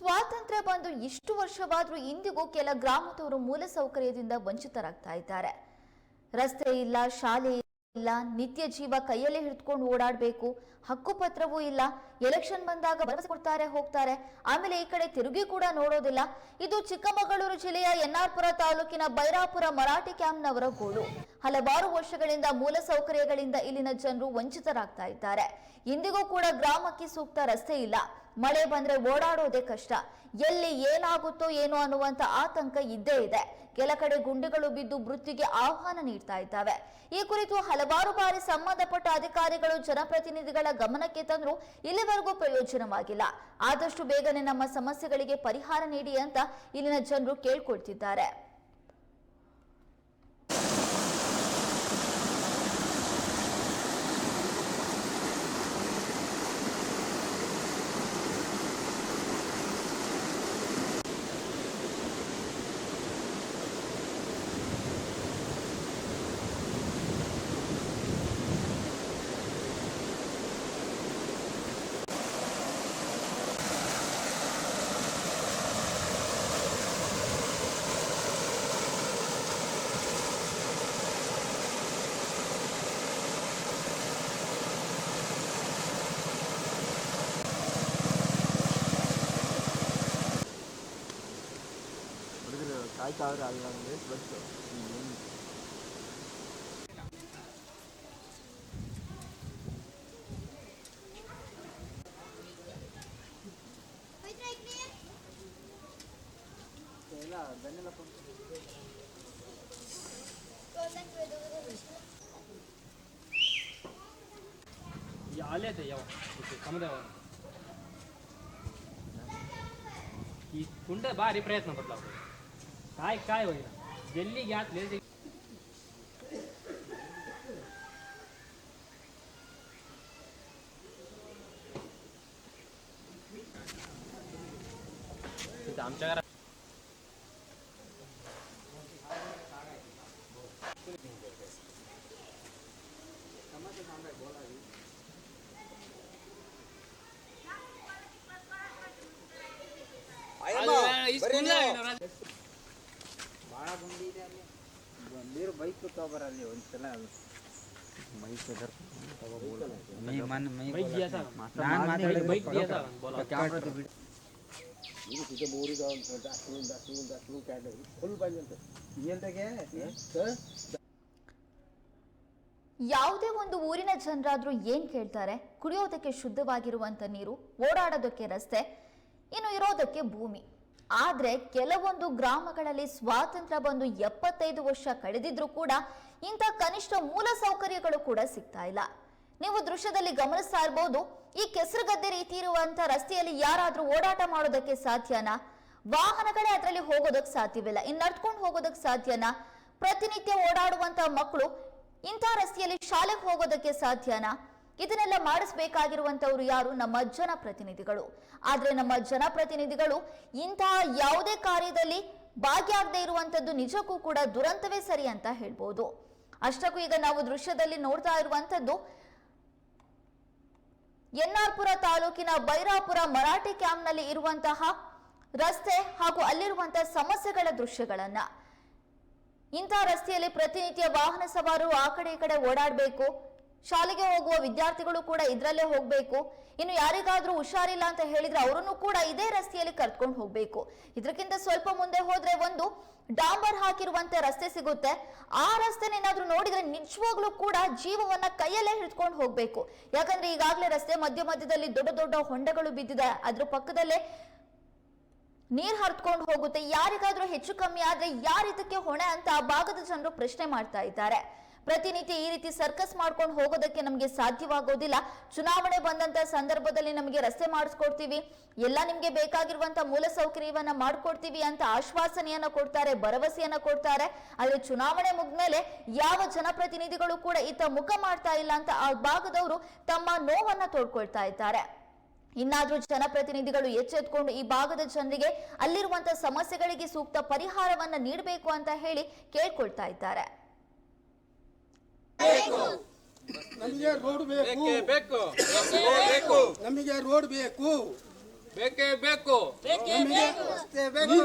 ಸ್ವಾತಂತ್ರ್ಯ ಬಂದು ಇಷ್ಟು ವರ್ಷವಾದರೂ ಇಂದಿಗೂ ಕೆಲ ಗ್ರಾಮದವರು ಮೂಲ ಸೌಕರ್ಯದಿಂದ ವಂಚಿತರಾಗ್ತಾ ಇದ್ದಾರೆ. ರಸ್ತೆ ಇಲ್ಲ, ಶಾಲೆ ಇಲ್ಲ, ನಿತ್ಯ ಜೀವ ಕೈಯಲ್ಲೇ ಹಿಡಿದುಕೊಂಡು ಓಡಾಡಬೇಕು ಹಕ್ಕುಪತ್ರವೂ ಇಲ್ಲ. ಎಲೆಕ್ಷನ್ ಬಂದಾಗ ಭರವಸೆ ಕೊಡ್ತಾರೆ, ಹೋಗ್ತಾರೆ. ಆಮೇಲೆ ಈ ಕಡೆ ತಿರುಗಿ ಕೂಡ ನೋಡೋದಿಲ್ಲ. ಇದು ಚಿಕ್ಕಮಗಳೂರು ಜಿಲ್ಲೆಯ ಎನ್ಆರ್ಪುರ ತಾಲೂಕಿನ ಬೈರಾಪುರ ಮರಾಠಿ ಕ್ಯಾಂಪ್ನವರ ಗೋಳು ಹಲವಾರು ವರ್ಷಗಳಿಂದ ಮೂಲ ಸೌಕರ್ಯಗಳಿಂದ ಇಲ್ಲಿನ ಜನರು ವಂಚಿತರಾಗ್ತಾ ಇದ್ದಾರೆ. ಇಂದಿಗೂ ಕೂಡ ಗ್ರಾಮಕ್ಕೆ ಸೂಕ್ತ ರಸ್ತೆ ಇಲ್ಲ. ಮಳೆ ಬಂದ್ರೆ ಓಡಾಡೋದೇ ಕಷ್ಟ. ಎಲ್ಲಿ ಏನಾಗುತ್ತೋ ಏನೋ ಅನ್ನುವಂತ ಆತಂಕ ಇದ್ದೇ ಇದೆ. ಕೆಲ ಕಡೆ ಗುಂಡಿಗಳು ಬಿದ್ದು ಮೃತ್ಯುಗೆ ಆಹ್ವಾನ ನೀಡ್ತಾ ಇದ್ದಾವೆ. ಈ ಕುರಿತು ಹಲವಾರು ಬಾರಿ ಸಂಬಂಧಪಟ್ಟ ಅಧಿಕಾರಿಗಳು, ಜನಪ್ರತಿನಿಧಿಗಳ ಗಮನಕ್ಕೆ ತಂದ್ರು ಇಲ್ಲಿವರೆಗೂ ಪ್ರಯೋಜನವಾಗಿಲ್ಲ. ಆದಷ್ಟು ಬೇಗನೆ ನಮ್ಮ ಸಮಸ್ಯೆಗಳಿಗೆ ಪರಿಹಾರ ನೀಡಿ ಅಂತ ಇಲ್ಲಿನ ಜನರು ಕೇಳ್ಕೊಳ್ತಿದ್ದಾರೆ. ಸಾವಿರ ಅಲ್ಲ ಅಂದರೆ ಬಸ್ಸು ಇಲ್ಲ ಬೆನ್ನೆಲ್ಲ ಅಲ್ಲೇ ಅದೇ ಯಾವ ಕಮದವ ಈ काय काय होईना जल्ली घ्यात लय जल्ली. तिथं आमच्या घरात आहे मग. बरे ना. ಭಾಳ ಗುಂಡಿ ಇದೆ ಅಲ್ಲಿ. ಬೈಕ್ ತಗೋಬರಲ್ಲಿ ಒಂದ್ಸಲ ಯಾವುದೇ ಒಂದು ಊರಿನ ಜನರಾದ್ರೂ ಏನ್ ಕೇಳ್ತಾರೆ? ಕುಡಿಯೋದಕ್ಕೆ ಶುದ್ಧವಾಗಿರುವಂತ ನೀರು ಓಡಾಡೋದಕ್ಕೆ ರಸ್ತೆ ಇನ್ನು ಇರೋದಕ್ಕೆ ಭೂಮಿ. ಆದ್ರೆ ಕೆಲವೊಂದು ಗ್ರಾಮಗಳಲ್ಲಿ ಸ್ವಾತಂತ್ರ್ಯ ಬಂದು ಎಪ್ಪತ್ತೈದು ವರ್ಷ ಕಳೆದಿದ್ರೂ ಕೂಡ ಇಂಥ ಕನಿಷ್ಠ ಮೂಲ ಸೌಕರ್ಯಗಳು ಕೂಡ ಸಿಗ್ತಾ ಇಲ್ಲ. ನೀವು ದೃಶ್ಯದಲ್ಲಿ ಗಮನಿಸ್ತಾ ಇರಬಹುದು ಈ ಕೆಸರುಗದ್ದೆ ರೀತಿ ಇರುವಂತ ರಸ್ತೆಯಲ್ಲಿ ಯಾರಾದ್ರೂ ಓಡಾಟ ಮಾಡೋದಕ್ಕೆ ಸಾಧ್ಯನಾ? ವಾಹನಗಳೇ ಅದರಲ್ಲಿ ಹೋಗೋದಕ್ಕೆ ಸಾಧ್ಯವಿಲ್ಲ. ಇನ್ನು ನಡ್ಕೊಂಡು ಹೋಗೋದಕ್ಕೆ ಸಾಧ್ಯನಾ? ಪ್ರತಿನಿತ್ಯ ಓಡಾಡುವಂತ ಮಕ್ಕಳು ಇಂಥ ರಸ್ತೆಯಲ್ಲಿ ಶಾಲೆಗೆ ಹೋಗೋದಕ್ಕೆ ಸಾಧ್ಯನಾ? ಇದನ್ನೆಲ್ಲ ಮಾಡಿಸಬೇಕಾಗಿರುವಂತವ್ರು ಯಾರು? ನಮ್ಮ ಜನಪ್ರತಿನಿಧಿಗಳು. ಆದ್ರೆ ನಮ್ಮ ಜನಪ್ರತಿನಿಧಿಗಳು ಇಂತಹ ಯಾವುದೇ ಕಾರ್ಯದಲ್ಲಿ ಭಾಗಿಯಾಗದೇ ಇರುವಂತದ್ದು ನಿಜಕ್ಕೂ ಕೂಡ ದುರಂತವೇ ಸರಿ ಅಂತ ಹೇಳ್ಬೋದು. ಅಷ್ಟಕ್ಕೂ ಈಗ ನಾವು ದೃಶ್ಯದಲ್ಲಿ ನೋಡ್ತಾ ಇರುವಂತದ್ದು ಎನ್ಆರ್ಪುರ ತಾಲೂಕಿನ ಬೈರಾಪುರ ಮರಾಠಿ ಕ್ಯಾಂಪ್ನಲ್ಲಿ ಇರುವಂತಹ ರಸ್ತೆ ಹಾಗೂ ಅಲ್ಲಿರುವಂತಹ ಸಮಸ್ಯೆಗಳ ದೃಶ್ಯಗಳನ್ನ. ಇಂಥ ರಸ್ತೆಯಲ್ಲಿ ಪ್ರತಿನಿತ್ಯ ವಾಹನ ಸವಾರರು ಆ ಕಡೆ ಈ ಕಡೆ ಓಡಾಡಬೇಕು. ಶಾಲೆಗೆ ಹೋಗುವ ವಿದ್ಯಾರ್ಥಿಗಳು ಕೂಡ ಇದರಲ್ಲೇ ಹೋಗಬೇಕು. ಇನ್ನು ಯಾರಿಗಾದ್ರೂ ಹುಷಾರಿಲ್ಲ ಅಂತ ಹೇಳಿದ್ರೆ ಅವರನ್ನು ಕೂಡ ಇದೇ ರಸ್ತೆಯಲ್ಲಿ ಕರ್ಕೊಂಡು ಹೋಗ್ಬೇಕು. ಇದಕ್ಕಿಂತ ಸ್ವಲ್ಪ ಮುಂದೆ ಹೋದ್ರೆ ಒಂದು ಡಾಂಬರ್ ಹಾಕಿರುವಂತೆ ರಸ್ತೆ ಸಿಗುತ್ತೆ. ಆ ರಸ್ತೆನೇನಾದ್ರೂ ನೋಡಿದ್ರೆ ನಿಜವಾಗ್ಲೂ ಕೂಡ ಜೀವವನ್ನ ಕೈಯಲ್ಲೇ ಹಿಡ್ಕೊಂಡು ಹೋಗ್ಬೇಕು. ಯಾಕಂದ್ರೆ ಈಗಾಗಲೇ ರಸ್ತೆ ಮಧ್ಯ ಮಧ್ಯದಲ್ಲಿ ದೊಡ್ಡ ದೊಡ್ಡ ಹೊಂಡಗಳು ಬಿದ್ದಿದೆ. ಅದ್ರ ಪಕ್ಕದಲ್ಲೇ ನೀರ್ ಹರಿದ್ಕೊಂಡು ಹೋಗುತ್ತೆ. ಯಾರಿಗಾದ್ರೂ ಹೆಚ್ಚು ಕಮ್ಮಿ ಆದ್ರೆ ಯಾರಿದಕ್ಕೆ ಹೊಣೆ ಅಂತ ಆ ಭಾಗದ ಜನರು ಪ್ರಶ್ನೆ ಮಾಡ್ತಾ ಇದ್ದಾರೆ. ಪ್ರತಿನಿತ್ಯ ಈ ರೀತಿ ಸರ್ಕಸ್ ಮಾಡ್ಕೊಂಡು ಹೋಗೋದಕ್ಕೆ ನಮಗೆ ಸಾಧ್ಯವಾಗೋದಿಲ್ಲ. ಚುನಾವಣೆ ಬಂದಂತ ಸಂದರ್ಭದಲ್ಲಿ ನಮಗೆ ರಸ್ತೆ ಮಾಡಿಸ್ಕೊಡ್ತೀವಿ. ಎಲ್ಲ ನಿಮ್ಗೆ ಬೇಕಾಗಿರುವಂತ ಮೂಲ ಸೌಕರ್ಯವನ್ನ ಮಾಡ್ಕೊಡ್ತೀವಿ ಅಂತ ಆಶ್ವಾಸನೆಯನ್ನ ಕೊಡ್ತಾರೆ, ಭರವಸೆಯನ್ನ ಕೊಡ್ತಾರೆ. ಆದ್ರೆ ಚುನಾವಣೆ ಮುಗ್ದ್ಮೇಲೆ ಯಾವ ಜನಪ್ರತಿನಿಧಿಗಳು ಕೂಡ ಇತ್ತ ಮುಖ ಮಾಡ್ತಾ ಇಲ್ಲ ಅಂತ ಆ ಭಾಗದವರು ತಮ್ಮ ನೋವನ್ನ ತೋಡ್ಕೊಳ್ತಾ ಇದ್ದಾರೆ. ಇನ್ನಾದ್ರೂ ಜನಪ್ರತಿನಿಧಿಗಳು ಎಚ್ಚೆತ್ಕೊಂಡು ಈ ಭಾಗದ ಜನರಿಗೆ ಅಲ್ಲಿರುವಂತಹ ಸಮಸ್ಯೆಗಳಿಗೆ ಸೂಕ್ತ ಪರಿಹಾರವನ್ನ ನೀಡಬೇಕು ಅಂತ ಹೇಳಿ ಕೇಳ್ಕೊಳ್ತಾ ಇದ್ದಾರೆ. ನಮಗೆ ರೋಡ್ ಬೇಕು. ಬೇಕು ನಮಗೆ ರೋಡ್ ಬೇಕು. ಬೇಕೇ ಬೇಕು. ರಸ್ತೆ ಬೇಕು.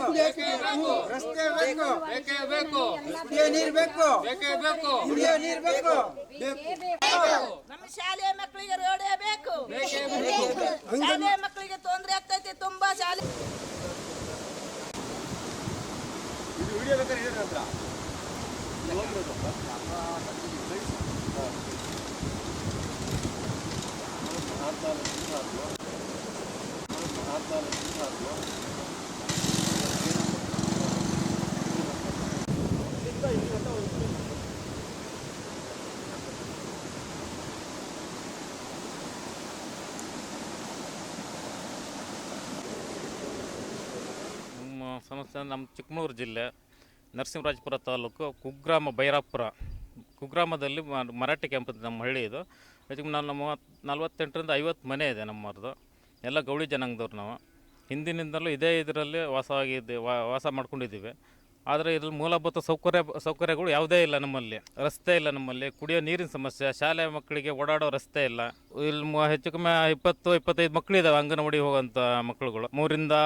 ರಸ್ತೆ ಬೇಕು. ಬೇಕೇ ಬೇಕು. ಕುಡಿಯೋ ನೀರು ಬೇಕು. ಬೇಕೇ ಬೇಕು. ಕುಡಿಯೋ ನೀರು ಬೇಕು. ನಮ್ಮ ಶಾಲೆ ಮಕ್ಕಳಿಗೆ ರೋಡೇ ಬೇಕು. ಶಾಲೆ ಮಕ್ಕಳಿಗೆ ತೊಂದರೆ ಆಗ್ತೈತಿ. ತುಂಬಾ ಶಾಲೆ. ವಿಡಿಯೋ ಬೇಕಾದ್ರೆ ಹೇಳಿ ಹತ್ರ. ನಮ್ಮ ಸಮಸ್ಯೆ ನಮ್ಮ ಚಿಕ್ಕಮಗಳೂರು ಜಿಲ್ಲೆ ನರಸಿಂಹರಾಜಪುರ ತಾಲೂಕು ಕುಗ್ರಾಮ ಭೈರಾಪುರ ಕುಗ್ರಾಮದಲ್ಲಿ ಮರಾಠಿ ಕ್ಯಾಂಪ್ ನಮ್ಮ ಹಳ್ಳಿ ಇದು. ಹೆಚ್ಚಿಗೆ ನಾವು ಮೂವತ್ತು ನಲ್ವತ್ತೆಂಟರಿಂದ ಐವತ್ತು ಮನೆ ಇದೆ ನಮ್ಮವ್ರದ್ದು ಎಲ್ಲ ಗೌಳಿ ಜನಾಂಗದವ್ರು ನಾವು. ಹಿಂದಿನಿಂದಲೂ ಇದೇ ಇದರಲ್ಲಿ ವಾಸವಾಗಿದ್ದೆ ವಾಸ ಮಾಡ್ಕೊಂಡಿದ್ದೀವಿ. ಆದರೆ ಇದ್ರಲ್ಲಿ ಮೂಲಭೂತ ಸೌಕರ್ಯ, ಸೌಕರ್ಯಗಳು ಯಾವುದೇ ಇಲ್ಲ ನಮ್ಮಲ್ಲಿ. ರಸ್ತೆ ಇಲ್ಲ ನಮ್ಮಲ್ಲಿ. ಕುಡಿಯೋ ನೀರಿನ ಸಮಸ್ಯೆ, ಶಾಲೆ ಮಕ್ಕಳಿಗೆ ಓಡಾಡೋ ರಸ್ತೆ ಇಲ್ಲ. ಇಲ್ಲಿ ಹೆಚ್ಚು ಕಮ್ಮಿ ಇಪ್ಪತ್ತು, ಇಪ್ಪತ್ತೈದು ಮಕ್ಕಳಿದ್ದಾವೆ ಅಂಗನವಾಡಿ ಹೋಗೋಂಥ ಮಕ್ಕಳುಗಳು ಮೂರಿಂದ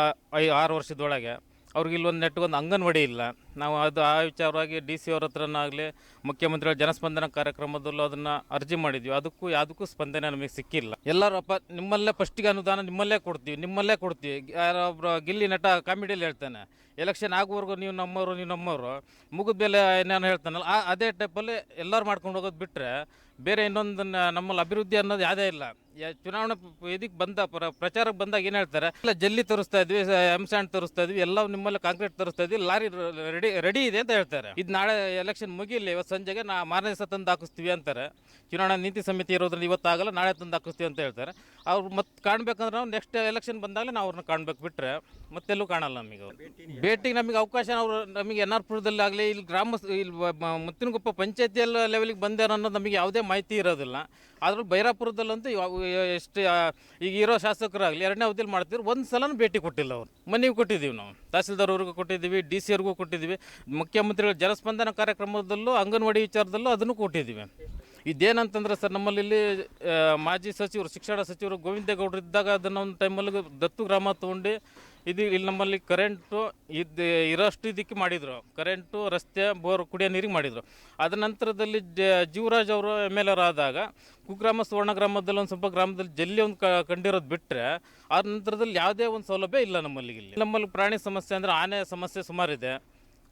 ಐ, ಆರು ವರ್ಷದೊಳಗೆ. ಅವ್ರಿಗೆ ಇಲ್ಲೊಂದು ಒಂದು ಅಂಗನವಾಡಿ ಇಲ್ಲ. ನಾವು ಅದು ಆ ವಿಚಾರವಾಗಿ ಡಿ ಸಿ ಅವ್ರ ಹತ್ರನಾಗಲಿ ಮುಖ್ಯಮಂತ್ರಿಗಳ ಜನಸ್ಪಂದನ ಕಾರ್ಯಕ್ರಮದಲ್ಲೂ ಅದನ್ನು ಅರ್ಜಿ ಮಾಡಿದ್ವಿ. ಅದಕ್ಕೂ ಯಾವುದಕ್ಕೂ ಸ್ಪಂದನೆ ನಮಗೆ ಸಿಕ್ಕಿಲ್ಲ. ಎಲ್ಲರೂ ಅಪ್ಪ ನಿಮ್ಮಲ್ಲೇ ಫಸ್ಟಿಗೆ ಅನುದಾನ ನಿಮ್ಮಲ್ಲೇ ಕೊಡ್ತೀವಿ ನಿಮ್ಮಲ್ಲೇ ಕೊಡ್ತೀವಿ. ಯಾರೊಬ್ಬರು ಗಿಲ್ಲಿ ನಟ ಕಾಮಿಡಿಯಲ್ಲಿ ಹೇಳ್ತಾನೆ ಎಲೆಕ್ಷನ್ ಆಗುವವರೆಗೂ ನೀವು ನಮ್ಮವರು ನೀವು ನಮ್ಮವರು. ಮುಗಿದ ಮೇಲೆ ಏನೇನು ಹೇಳ್ತಾನಲ್ಲ, ಆ, ಅದೇ ಟೈಪಲ್ಲಿ ಎಲ್ಲರೂ ಮಾಡ್ಕೊಂಡು ಹೋಗೋದು ಬಿಟ್ಟರೆ ಬೇರೆ ಇನ್ನೊಂದನ್ನು ನಮ್ಮಲ್ಲಿ ಅಭಿವೃದ್ಧಿ ಅನ್ನೋದು ಯಾವುದೇ ಇಲ್ಲ. ಯಾ- ಚುನಾವಣೆ ಇದಕ್ಕೆ ಬಂದ ಪ್ರ, ಪ್ರಚಾರಕ್ಕೆ ಬಂದಾಗ ಏನು ಹೇಳ್ತಾರೆ? ಇಲ್ಲ ಜಲ್ಲಿ ತರಿಸ್ತಾ ಇದ್ವಿ ಎಂ ಸ್ಯಾಂಡ್ ತರಿಸ್ತಾ ಇದ್ವಿ ಎಲ್ಲ ನಿಮ್ಮಲ್ಲಿ ಕಾಂಕ್ರೀಟ್ ತರಿಸ್ತಾ ಇದ್ವಿ, ಲಾರಿ ರೆಡಿ ರೆಡಿ ಇದೆ ಅಂತ ಹೇಳ್ತಾರೆ. ಇದು ನಾಳೆ ಎಲೆಕ್ಷನ್ ಮುಗಿಲಿ ಇವತ್ತು ಸಂಜೆಗೆ ನಾ ಮಾರನೇ ದಿವಸ ತಂದು ಹಾಕಿಸ್ತೀವಿ ಅಂತಾರೆ. ಚುನಾವಣಾ ನೀತಿ ಸಮಿತಿ ಇರೋದ್ರಿಂದ ಇವತ್ತಾಗಲ್ಲ ನಾಳೆ ತಂದು ಹಾಕಿಸ್ತೀವಿ ಅಂತ ಹೇಳ್ತಾರೆ. ಅವ್ರು ಮತ್ತೆ ಕಾಣ್ಬೇಕಂದ್ರೆ ನಾವು ನೆಕ್ಸ್ಟ್ ಎಲೆಕ್ಷನ್ ಬಂದಾಗಲೇ ನಾವು ಅವ್ರನ್ನ ಕಾಣ್ಬೇಕು ಬಿಟ್ಟರೆ ಮತ್ತೆಲ್ಲೂ ಕಾಣಲ್ಲ ನಮಗೆ ಅವ್ರು. ಭೇಟಿಗೆ ನಮಗೆ ಅವಕಾಶ ಅವರು, ನಮಗೆ ಎನ್ ಆರ್ ಪುರದಲ್ಲಿ ಆಗಲಿ, ಇಲ್ಲಿ ಗ್ರಾಮ ಇಲ್ಲಿ ಬ- ಮ- ಮುತ್ತಿನಕೊಪ್ಪ ಪಂಚಾಯತಿಯಲ್ಲ ಲೆವೆಲಿಗೆ ಬಂದಾರ ಅನ್ನೋದು ನಮಗೆ ಯಾವುದೇ ಮಾಹಿತಿ ಇರೋದಿಲ್ಲ. ಆದ್ರೂ ಬೈರಾಪುರದಲ್ಲಂತೂ ಎಷ್ಟು ಈಗ ಇರೋ ಶಾಸಕರಾಗಲಿ ಎರಡನೇ ಅವಧಿಯಲ್ಲಿ ಮಾಡ್ತಿದ್ರು, ಒಂದು ಸಲನೂ ಭೇಟಿ ಕೊಟ್ಟಿಲ್ಲ ಅವರು. ಮನೆಗೆ ಕೊಟ್ಟಿದ್ದೀವಿ ನಾವು. ತಹಸೀಲ್ದಾರ್ ಅವ್ರಿಗೂ ಕೊಟ್ಟಿದ್ದೀವಿ, ಡಿ ಸಿ ಅವ್ರಿಗೂ ಕೊಟ್ಟಿದ್ದೀವಿ. ಮುಖ್ಯಮಂತ್ರಿಗಳ ಜನಸ್ಪಂದನ ಕಾರ್ಯಕ್ರಮದಲ್ಲೂ, ಅಂಗನವಾಡಿ ವಿಚಾರದಲ್ಲೂ ಅದನ್ನು ಕೊಟ್ಟಿದ್ದೀವಿ. ಇದೇನಂತಂದ್ರೆ ಸರ್, ನಮ್ಮಲ್ಲಿ ಮಾಜಿ ಸಚಿವರು, ಶಿಕ್ಷಣ ಸಚಿವರು ಗೋವಿಂದೇಗೌಡರು ಇದ್ದಾಗ ಅದನ್ನು ಒಂದು ಟೈಮಲ್ಲಿ ದತ್ತು ಗ್ರಾಮ ತೊಗೊಂಡು ಇದು ಇಲ್ಲಿ ನಮ್ಮಲ್ಲಿ ಕರೆಂಟು ಇದು ಇರೋಷ್ಟು ಇದಕ್ಕೆ ಮಾಡಿದರು. ಕರೆಂಟು ರಸ್ತೆ, ಬೋರ್, ಕುಡಿಯೋ ನೀರಿಗೆ ಮಾಡಿದರು. ಅದ ನಂತರದಲ್ಲಿ ಜೀವರಾಜ್ ಅವರು ಎಂ ಎಲ್ ಆದಾಗ ಕುಗ್ರಾಮ ಸುವರ್ಣ ಗ್ರಾಮದಲ್ಲಿ ಒಂದು ಸ್ವಲ್ಪ ಗ್ರಾಮದಲ್ಲಿ ಜಲ್ಲಿ ಒಂದು ಕಂಡಿರೋದು ಬಿಟ್ಟರೆ ಆ ನಂತರದಲ್ಲಿ ಯಾವುದೇ ಒಂದು ಸೌಲಭ್ಯ ಇಲ್ಲ ನಮ್ಮಲ್ಲಿ ಇಲ್ಲಿ. ನಮ್ಮಲ್ಲಿ ಪ್ರಾಣಿ ಸಮಸ್ಯೆ ಅಂದರೆ ಆನೆ ಸಮಸ್ಯೆ ಸುಮಾರಿದೆ.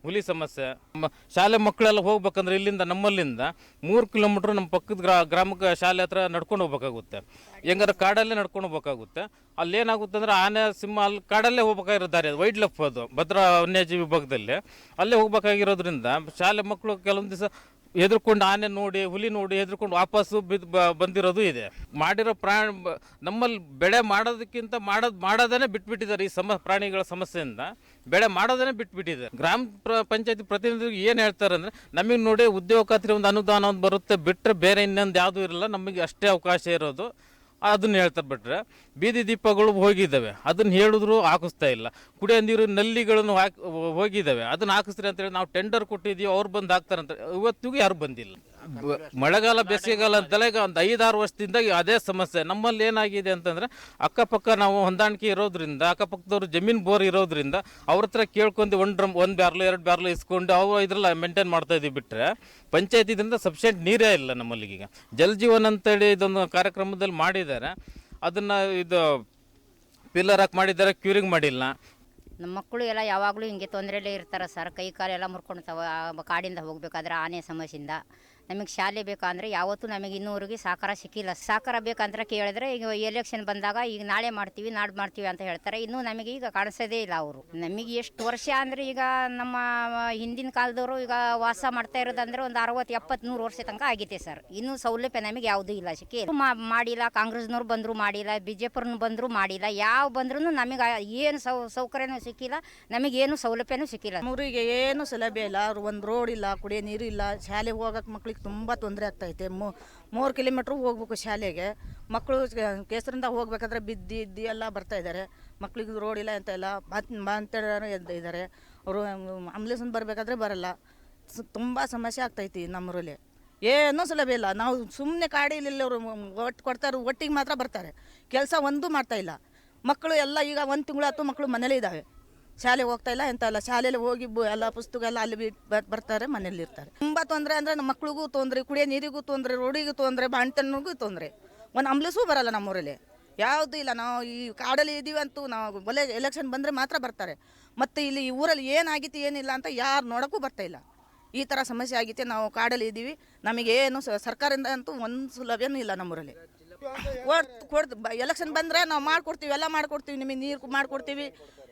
ಹುಲಿ ಸಮಸ್ಯೆ. ಶಾಲೆ ಮಕ್ಕಳೆಲ್ಲ ಹೋಗ್ಬೇಕಂದ್ರೆ ಇಲ್ಲಿಂದ ನಮ್ಮಲ್ಲಿಂದ ಮೂರು ಕಿಲೋಮೀಟ್ರ್ ನಮ್ಮ ಪಕ್ಕದ ಗ್ರಾ, ಗ್ರಾಮಕ್ಕೆ ಶಾಲೆ ಹತ್ರ ನಡ್ಕೊಂಡು ಹೋಗ್ಬೇಕಾಗುತ್ತೆ. ಹೆಂಗಾರ ಕಾಡಲ್ಲೇ ನಡ್ಕೊಂಡು ಹೋಗ್ಬೇಕಾಗುತ್ತೆ. ಅಲ್ಲಿ ಏನಾಗುತ್ತೆ ಅಂದ್ರೆ ಆನೆ, ಸಿಂಹ ಅಲ್ಲಿ ಕಾಡಲ್ಲೇ ಹೋಗ್ಬೇಕಾಗಿರೋ ದಾರಿ ಅದು ವೈಲ್ಡ್ ಲೈಫ್ ಅದು, ಭದ್ರಾ ವನ್ಯಜೀವಿ ವಿಭಾಗದಲ್ಲಿ. ಅಲ್ಲೇ ಹೋಗ್ಬೇಕಾಗಿರೋದ್ರಿಂದ ಶಾಲೆ ಮಕ್ಕಳು ಕೆಲವೊಂದು ದಿವಸ ಹೆದರ್ಕೊಂಡು ಆನೆ ನೋಡಿ, ಹುಲಿ ನೋಡಿ ಹೆದರ್ಕೊಂಡು ವಾಪಸ್ಸು ಬಿದ್ದು ಬಂದಿರೋದು ಇದೆ. ಮಾಡಿರೋ ಪ್ರಾಣಿ ನಮ್ಮಲ್ಲಿ ಬೆಳೆ ಮಾಡೋದಕ್ಕಿಂತ ಮಾಡೋದು, ಮಾಡೋದನ್ನೇ ಬಿಟ್ಬಿಟ್ಟಿದ್ದಾರೆ ಈ ಸಮ, ಪ್ರಾಣಿಗಳ ಸಮಸ್ಯೆಯಿಂದ. ಬೆಳೆ ಮಾಡೋದನ್ನೇ ಬಿಟ್ಬಿಟ್ಟಿದೆ. ಗ್ರಾಮ ಪಂಚಾಯತಿ ಪ್ರತಿನಿಧಿಗಳು ಏನು ಹೇಳ್ತಾರೆ ಅಂದರೆ, ನಮಗೆ ನೋಡಿ ಉದ್ಯೋಗ ಖಾತ್ರಿ ಒಂದು ಅನುದಾನ ಒಂದು ಬರುತ್ತೆ ಬಿಟ್ಟರೆ ಬೇರೆ ಇನ್ನೊಂದು ಯಾವುದೂ ಇರಲ್ಲ, ನಮಗೆ ಅಷ್ಟೇ ಅವಕಾಶ ಇರೋದು. ಅದನ್ನ ಹೇಳ್ತಾರೆ ಬಿಟ್ರೆ ಬೀದಿ ದೀಪಗಳು ಹೋಗಿದ್ದಾವೆ. ಅದನ್ನು ಹೇಳಿದ್ರು ಹಾಕಿಸ್ತಾ ಇಲ್ಲ. ಕುಡಿಯೋ ನೀರು ನಲ್ಲಿಗಳನ್ನು ಹಾಕಿ, ಹೋಗಿದ್ದಾವೆ. ಅದನ್ನು ಹಾಕಿಸ್ರಿ ಅಂತೇಳಿ ನಾವು ಟೆಂಡರ್ ಕೊಟ್ಟಿದ್ದೀವಿ, ಅವ್ರು ಬಂದು ಹಾಕ್ತಾರೆ ಅಂತ ಇವತ್ತಿಗೂ ಯಾರು ಬಂದಿಲ್ಲ. ಮಳೆಗಾಲ, ಬೇಸಿಗೆಗಾಲ ಅಂತಲೇ ಈಗ ಒಂದು ಐದಾರು ವರ್ಷದಿಂದ ಅದೇ ಸಮಸ್ಯೆ. ನಮ್ಮಲ್ಲಿ ಏನಾಗಿದೆ ಅಂತಂದ್ರೆ ಅಕ್ಕಪಕ್ಕ ನಾವು ಹೊಂದಾಣಿಕೆ ಇರೋದ್ರಿಂದ, ಅಕ್ಕಪಕ್ಕದವ್ರು ಜಮೀನು ಬೋರ್ ಇರೋದ್ರಿಂದ ಅವ್ರ ಹತ್ರ ಕೇಳ್ಕೊಂಡು ಒಂದು ಡ್ರಮ್, ಒಂದು ಬ್ಯಾರ್ಲು, ಎರಡು ಬ್ಯಾರ್ಲು ಇಸ್ಕೊಂಡು ಅವು ಇದ್ರಲ್ಲ ಮೇಂಟೈನ್ ಮಾಡ್ತಾ ಇದ್ದೀವಿ ಬಿಟ್ಟರೆ ಪಂಚಾಯತಿದಿಂದ ಸಫಿಷಿಯೆಂಟ್ ನೀರೇ ಇಲ್ಲ ನಮ್ಮಲ್ಲಿ ಈಗ. ಜಲ್ ಜೀವನ್ ಅಂತೇಳಿ ಇದೊಂದು ಕಾರ್ಯಕ್ರಮದಲ್ಲಿ ಮಾಡಿದ್ದಾರೆ. ಅದನ್ನು ಇದು ಪಿಲ್ಲರ್ ಹಾಕಿ ಮಾಡಿದ್ದಾರೆ, ಕ್ಯೂರಿಂಗ್ ಮಾಡಿಲ್ಲ. ನಮ್ಮ ಮಕ್ಕಳು ಎಲ್ಲ ಯಾವಾಗಲೂ ಹಿಂಗೆ ತೊಂದರೆಯಲ್ಲೇ ಇರ್ತಾರೆ ಸರ್. ಕೈ ಕಾಲೆಲ್ಲ ಮುರ್ಕೊಳ್ತಾವೆ ಕಾಡಿಂದ ಹೋಗಬೇಕಾದ್ರೆ ಆನೆ ಸಮಸ್ಯೆಯಿಂದ. ನಮಗೆ ಶಾಲೆ ಬೇಕಂದ್ರೆ ಯಾವತ್ತೂ ನಮಗೆ ಇನ್ನೂವರೆಗೆ ಸಹಕಾರ ಸಿಕ್ಕಿಲ್ಲ. ಸಹಕಾರ ಬೇಕಂದ್ರೆ ಕೇಳಿದ್ರೆ ಈಗ ಎಲೆಕ್ಷನ್ ಬಂದಾಗ ಈಗ ನಾಳೆ ಮಾಡ್ತೀವಿ, ನಾಡ್ ಮಾಡ್ತೀವಿ ಅಂತ ಹೇಳ್ತಾರೆ. ಇನ್ನೂ ನಮಗೆ ಈಗ ಕಾಣಿಸೋದೇ ಇಲ್ಲ ಅವರು. ನಮಗೆ ಎಷ್ಟು ವರ್ಷ ಅಂದರೆ ಈಗ ನಮ್ಮ ಹಿಂದಿನ ಕಾಲದವರು ಈಗ ವಾಸ ಮಾಡ್ತಾ ಇರೋದಂದ್ರೆ ಒಂದು ಅರವತ್ತು ಎಪ್ಪತ್ತು, ನೂರು ವರ್ಷ ತನಕ ಆಗಿದೆ ಸರ್. ಇನ್ನೂ ಸೌಲಭ್ಯ ನಮಗೆ ಯಾವುದೂ ಇಲ್ಲ ಸಿಕ್ಕಿ ಮಾಡಿಲ್ಲ, ಕಾಂಗ್ರೆಸ್ನವ್ರು ಬಂದರೂ ಮಾಡಿಲ್ಲ ಬಿ ಜೆ ಪಿಯವ್ರನ್ನ ಬಂದರೂ ಮಾಡಿಲ್ಲ. ಯಾವ ಬಂದ್ರೂ ನಮಗೆ ಏನು ಸೌ ಸೌಕರ್ಯನೂ ಸಿಕ್ಕಿಲ್ಲ ನಮಗೇನು ಸೌಲಭ್ಯನೂ ಸಿಕ್ಕಿಲ್ಲ. ಮೂರಿಗೆ ಏನು ಸೌಲಭ್ಯ ಇಲ್ಲ. ಒಂದು ರೋಡ್ ಇಲ್ಲ, ಕುಡಿಯೋ ನೀರು ಇಲ್ಲ, ಶಾಲೆಗೆ ಹೋಗಕ್ಕೆ ಮಕ್ಳಿಗೆ ತುಂಬ ತೊಂದರೆ ಆಗ್ತೈತೆ. ಮೂರು ಕಿಲೋಮೀಟ್ರ್ ಹೋಗ್ಬೇಕು ಶಾಲೆಗೆ. ಮಕ್ಕಳು ಕೇಸರಿಂದ ಹೋಗ್ಬೇಕಾದ್ರೆ ಬಿದ್ದು, ಇದ್ದು ಎಲ್ಲ ಬರ್ತಾ ಇದ್ದಾರೆ. ಮಕ್ಳಿಗೆ ರೋಡ್ ಇಲ್ಲ ಅಂತ ಇಲ್ಲ ಬಂತೇಳೋ ಎದ್ದು ಇದ್ದಾರೆ. ಅವರು ಆಂಬುಲೆನ್ಸ್ ಬರಬೇಕಾದ್ರೆ ಬರಲ್ಲ. ತುಂಬ ಸಮಸ್ಯೆ ಆಗ್ತೈತಿ ನಮ್ಮೂರಲ್ಲಿ. ಏನೂ ಸುಲಭ ಇಲ್ಲ. ನಾವು ಸುಮ್ಮನೆ ಕಾಡಿಲಿ ಅವರು ಒಟ್ಟು ಕೊಡ್ತಾರೆ ಒಟ್ಟಿಗೆ ಮಾತ್ರ ಬರ್ತಾರೆ. ಕೆಲಸ ಒಂದೂ ಮಾಡ್ತಾ ಇಲ್ಲ. ಮಕ್ಕಳು ಎಲ್ಲ ಈಗ ಒಂದು ತಿಂಗಳು ಹತ್ತು ಮಕ್ಕಳು ಮನೇಲೇ ಇದ್ದಾವೆ. ಶಾಲೆಗೆ ಹೋಗ್ತಾ ಇಲ್ಲ, ಎಂತ ಇಲ್ಲ. ಶಾಲೆಯಲ್ಲಿ ಹೋಗಿ ಎಲ್ಲ ಪುಸ್ತಕ ಎಲ್ಲ ಅಲ್ಲಿ ಬರ್ತಾರೆ ಮನೇಲಿ ಇರ್ತಾರೆ. ತುಂಬ ತೊಂದರೆ ಅಂದರೆ ನಮ್ಮ ಮಕ್ಳಿಗೂ ತೊಂದರೆ, ಕುಡಿಯೋ ನೀರಿಗೂ ತೊಂದರೆ, ರೋಡಿಗೂ ತೊಂದರೆ ಬಾಣ್ತನಿಗೂ ತೊಂದರೆ. ಒಂದು ಅಂಬ್ಲೆಸ್ಸೂ ಬರಲ್ಲ ನಮ್ಮೂರಲ್ಲಿ. ಯಾವುದೂ ಇಲ್ಲ. ನಾವು ಈ ಕಾಡಲ್ಲಿ ಇದ್ದೀವಿ ಅಂತೂ ನಾವು ಒಲೆ ಎಲೆಕ್ಷನ್ ಬಂದರೆ ಮಾತ್ರ ಬರ್ತಾರೆ. ಮತ್ತು ಇಲ್ಲಿ ಈ ಊರಲ್ಲಿ ಏನಾಗಿತ್ತು, ಏನಿಲ್ಲ ಅಂತ ಯಾರು ನೋಡೋಕ್ಕೂ ಬರ್ತಾ ಇಲ್ಲ. ಈ ಥರ ಸಮಸ್ಯೆ ಆಗಿತ್ತು. ನಾವು ಕಾಡಲ್ಲಿ ಇದ್ದೀವಿ ನಮಗೇನು ಸರ್ಕಾರದಿಂದ ಅಂತೂ ಒಂದು ಸೌಲಭ್ಯನೂ ಇಲ್ಲ ನಮ್ಮೂರಲ್ಲಿ. ಓಟ್ ಕೊಡ್ ಎಲೆಕ್ಷನ್ ಬಂದರೆ ನಾವು ಮಾಡ್ಕೊಡ್ತೀವಿ, ಎಲ್ಲ ಮಾಡ್ಕೊಡ್ತೀವಿ, ನಿಮಗೆ ನೀರು ಮಾಡ್ಕೊಡ್ತೀವಿ,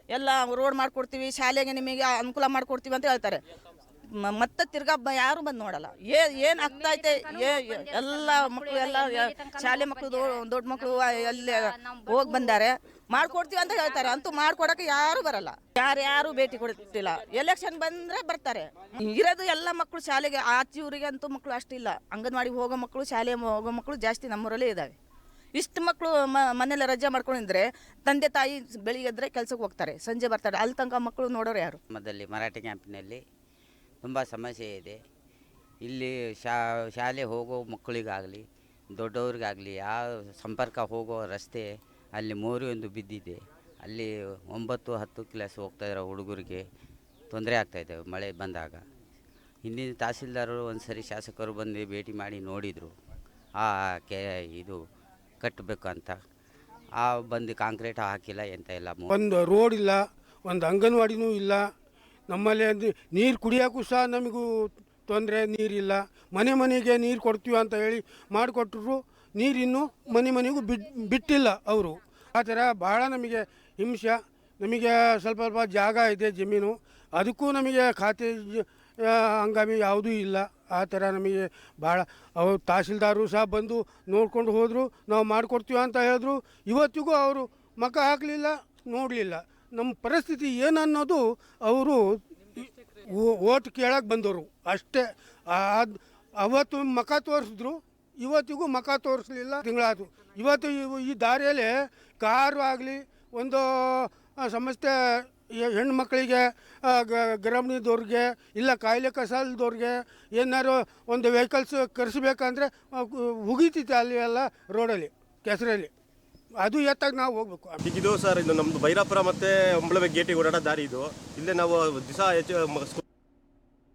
ಎಲ್ಲ ರೋಡ್ ಮಾಡ್ಕೊಡ್ತೀವಿ, ಶಾಲೆಗೆ ನಿಮಗೆ ಅನುಕೂಲ ಮಾಡ್ಕೊಡ್ತೀವಿ ಅಂತ ಹೇಳ್ತಾರೆ. ಮತ್ತೆ ತಿರ್ಗಾ ಯಾರು ಬಂದು ನೋಡಲ್ಲ. ಏ ಏನು ಆಗ್ತೈತೆ? ಏ ಎಲ್ಲ ಮಕ್ಕಳು ಎಲ್ಲ ಶಾಲೆ ಮಕ್ಕಳು ದೊಡ್ಡ ಮಕ್ಕಳು ಅಲ್ಲಿ ಹೋಗಿ ಬಂದಾರೆ. ಮಾಡ್ಕೊಡ್ತೀವಿ ಅಂತ ಹೇಳ್ತಾರೆ. ಅಂತೂ ಮಾಡ್ಕೊಡಕ್ಕೆ ಯಾರು ಬರಲ್ಲ. ಯಾರು ಯಾರು ಭೇಟಿ ಕೊಡ್ತಿಲ್ಲ. ಎಲೆಕ್ಷನ್ ಬಂದ್ರೆ ಬರ್ತಾರೆ. ಇರೋದು ಎಲ್ಲ ಮಕ್ಕಳು ಶಾಲೆಗೆ, ಆಚೆ ಊರಿಗೆ ಅಂತೂ ಮಕ್ಕಳು ಅಷ್ಟಿಲ್ಲ. ಅಂಗನವಾಡಿ ಹೋಗೋ ಮಕ್ಕಳು ಶಾಲೆ ಹೋಗೋ ಮಕ್ಕಳು ಜಾಸ್ತಿ ನಮ್ಮೂರಲ್ಲೇ ಇದ್ದಾವೆ ಇಷ್ಟು ಮಕ್ಕಳು ಮನೇಲಿ ರಜೆ ಮಾಡ್ಕೊಂಡಿದ್ರೆ ತಂದೆ ತಾಯಿ ಬೆಳಿಗ್ಗೆ ಎದ್ರೆ ಕೆಲ್ಸಕ್ಕೆ ಹೋಗ್ತಾರೆ. ಸಂಜೆ ಬರ್ತಾರೆ. ಅಲ್ಲಿ ತನಕ ಮಕ್ಕಳು ನೋಡೋರು ಯಾರು? ಮರಾಠಿ ಕ್ಯಾಂಪಿನಲ್ಲಿ ತುಂಬ ಸಮಸ್ಯೆ ಇದೆ. ಇಲ್ಲಿ ಶಾಲೆ ಹೋಗೋ ಮಕ್ಕಳಿಗಾಗಲಿ, ದೊಡ್ಡವ್ರಿಗಾಗಲಿ, ಯಾವ ಸಂಪರ್ಕ ಹೋಗೋ ರಸ್ತೆ ಅಲ್ಲಿ ಮೋರಿ ಒಂದು ಬಿದ್ದಿದೆ. ಅಲ್ಲಿ ಒಂಬತ್ತು, ಹತ್ತು ಕ್ಲಾಸ್ ಹೋಗ್ತಾ ಇರೋ ಹುಡುಗರಿಗೆ ತೊಂದರೆ ಆಗ್ತಾಯಿದೆ ಮಳೆ ಬಂದಾಗ. ಹಿಂದಿನ ತಹಸೀಲ್ದಾರರು ಒಂದು ಸರಿ ಶಾಸಕರು ಬಂದು ಭೇಟಿ ಮಾಡಿ ನೋಡಿದರು. ಆ, ಕೆ, ಇದು ಕಟ್ಟಬೇಕು ಅಂತ. ಆ, ಬಂದು ಕಾಂಕ್ರೀಟ್ ಹಾಕಿಲ್ಲ ಎಂತ ಇಲ್ಲ ಒಂದು ರೋಡ್ ಇಲ್ಲ, ಒಂದು ಅಂಗನವಾಡಿನೂ ಇಲ್ಲ. ನಮ್ಮಲ್ಲಿ ನೀರು ಕುಡಿಯೋಕ್ಕೂ ಸಹ ನಮಗೂ ತೊಂದರೆ, ನೀರಿಲ್ಲ. ಮನೆ ಮನೆಗೆ ನೀರು ಕೊಡ್ತೀವಿ ಅಂತ ಹೇಳಿ ಮಾಡಿಕೊಟ್ರು. ನೀರಿನ್ನು ಮನೆ ಮನೆಗೂ ಬಿಟ್ ಬಿಟ್ಟಿಲ್ಲ ಅವರು. ಆ ಥರ ಭಾಳ ನಮಗೆ ಹಿಂಸೆ, ನಮಗೆ ಸ್ವಲ್ಪ ಸ್ವಲ್ಪ ಜಾಗ ಇದೆ ಜಮೀನು. ಅದಕ್ಕೂ ನಮಗೆ ಖಾತೆ ಹಂಗಾಮಿ ಯಾವುದೂ ಇಲ್ಲ. ಆ ಥರ ನಮಗೆ ಭಾಳ ಅವರು ತಹಸೀಲ್ದಾರರು ಸಹ ಬಂದು ನೋಡ್ಕೊಂಡು ಹೋದರು. ನಾವು ಮಾಡಿಕೊಡ್ತೀವಿ ಅಂತ ಹೇಳಿದ್ರು. ಇವತ್ತಿಗೂ ಅವರು ಮಕ ಹಾಕಲಿಲ್ಲ, ನೋಡಲಿಲ್ಲ. ನಮ್ಮ ಪರಿಸ್ಥಿತಿ ಏನನ್ನೋದು ಅವರು ಓಟ್ ಕೇಳಕ್ಕೆ ಬಂದವರು. ಅಷ್ಟೇ. ಅದು ಅವತ್ತು ಮಖ ತೋರಿಸಿದ್ರು. ಇವತ್ತಿಗೂ ಮಖ ತೋರಿಸಲಿಲ್ಲ. ತಿಂಗಳಾದ್ರು. ಇವತ್ತು ಇವು ಈ ದಾರಿಯಲ್ಲಿ ಕಾರು ಆಗಲಿ, ಒಂದು ಸಮಸ್ಯೆ ಹೆಣ್ಣು ಮಕ್ಕಳಿಗೆ ಗ್ರಾಮೀಣದವ್ರಿಗೆ ಇಲ್ಲ ಕಾಯಿಲೆ ಕಸಾಲದವ್ರಿಗೆ ಏನಾರು ಒಂದು ವೆಹಿಕಲ್ಸ್ ಕರೆಸಬೇಕಂದ್ರೆ ಉಗಿತೈತೆ ಅಲ್ಲಿ ಎಲ್ಲ ರೋಡಲ್ಲಿ ಕೆಸರಲ್ಲಿ. ಅದು ಎತ್ತಾಗ ನಾವು ಹೋಗ್ಬೇಕು. ಇದು ಸರ್, ಇದು ನಮ್ದು ಬೈರಾಪುರ ಮತ್ತೆ ಒಂಬಳವೆ ಗೇಟಿಗೆ ಓಡಾಡೋ ದಾರಿ ಇದು. ಇಲ್ಲೇ ನಾವು ದಿವಸ ಹೆಚ್ಚು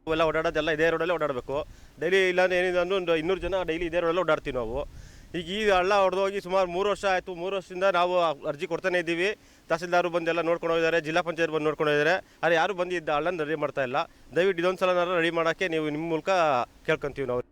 ಎಲ್ಲ ಓಡಾಡೋದೆಲ್ಲ ಇದೇ ರೋಡಲ್ಲೇ ಓಡಾಡಬೇಕು. ಡೈಲಿ ಇಲ್ಲಾಂದ್ರೆ ಏನಿದೆ ಅಂದ್ರೆ ಒಂದು ಇನ್ನೂರು ಜನ ಡೈಲಿ ಇದೇ ರೋಡಲ್ಲೇ ಓಡಾಡ್ತೀವಿ ನಾವು. ಈಗ ಈ ಹಳ್ಳ ಹೊಡೆದೋಗಿ ಸುಮಾರು ಮೂರು ವರ್ಷ ಆಯಿತು. ಮೂರು ವರ್ಷದಿಂದ ನಾವು ಅರ್ಜಿ ಕೊಡ್ತಾನೆ ಇದ್ದೀವಿ. ತಹಸೀಲ್ದಾರು ಬಂದೆಲ್ಲ ನೋಡ್ಕೊಂಡು ಹೋಗಿದ್ದಾರೆ. ಜಿಲ್ಲಾ ಪಂಚಾಯತ್ ಬಂದು ನೋಡ್ಕೊಂಡು ಹೋಗಿದ್ದಾರೆ. ಆದರೆ ಯಾರು ಬಂದು ಇದ್ದ ಹಳ್ಳನ ರೆಡಿ ಮಾಡ್ತಾ ಇಲ್ಲ. ದಯವಿಟ್ಟು ಇದೊಂದು ಸಲ ರೆಡಿ ಮಾಡೋಕ್ಕೆ ನೀವು ನಿಮ್ಮ ಮೂಲಕ ಕೇಳ್ಕೊಂತೀವಿ ನಾವು.